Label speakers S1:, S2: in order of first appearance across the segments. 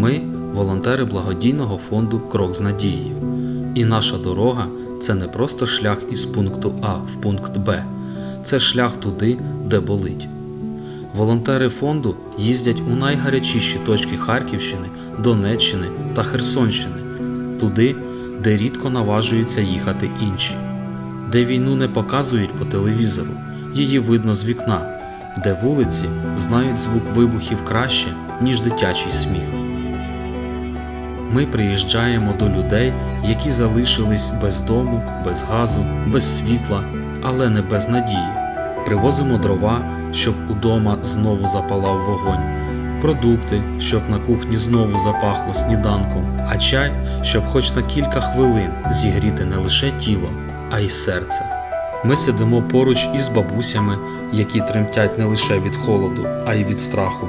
S1: Ми волонтери благодійного фонду Крок з надією. І наша дорога це не просто шлях із пункту А в пункт Б, це шлях туди, де болить. Волонтери фонду їздять у найгарячіші точки Харківщини, Донеччини та Херсонщини, туди, де рідко наважуються їхати інші, де війну не показують по телевізору, її видно з вікна, де вулиці знають звук вибухів краще, ніж дитячий сміх. Ми приїжджаємо до людей, які залишились без дому, без газу, без світла, але не без надії. Привозимо дрова, щоб удома знову запалав вогонь, продукти, щоб на кухні знову запахло сніданком, а чай, щоб хоч на кілька хвилин зігріти не лише тіло, а й серце. Ми сидимо поруч із бабусями, які тремтять не лише від холоду, а й від страху.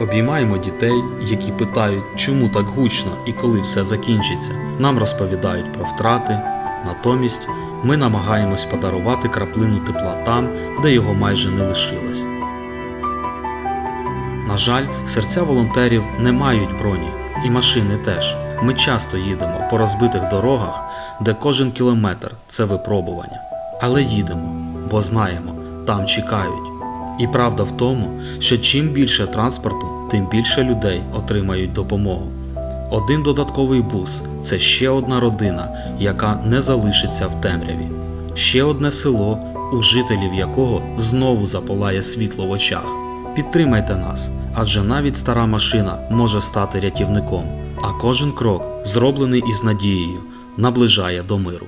S1: Обіймаємо дітей, які питають, чому так гучно і коли все закінчиться. Нам розповідають про втрати. Натомість ми намагаємось подарувати краплину тепла там, де його майже не лишилось. На жаль, серця волонтерів не мають броні, і машини теж. Ми часто їдемо по розбитих дорогах, де кожен кілометр це випробування. Але їдемо, бо знаємо, там чекають. І правда в тому, що чим більше транспорту, тим більше людей отримають допомогу. Один додатковий бус це ще одна родина, яка не залишиться в темряві, ще одне село, у жителів якого знову запалає світло в очах. Підтримайте нас, адже навіть стара машина може стати рятівником, а кожен крок, зроблений із надією, наближає до миру.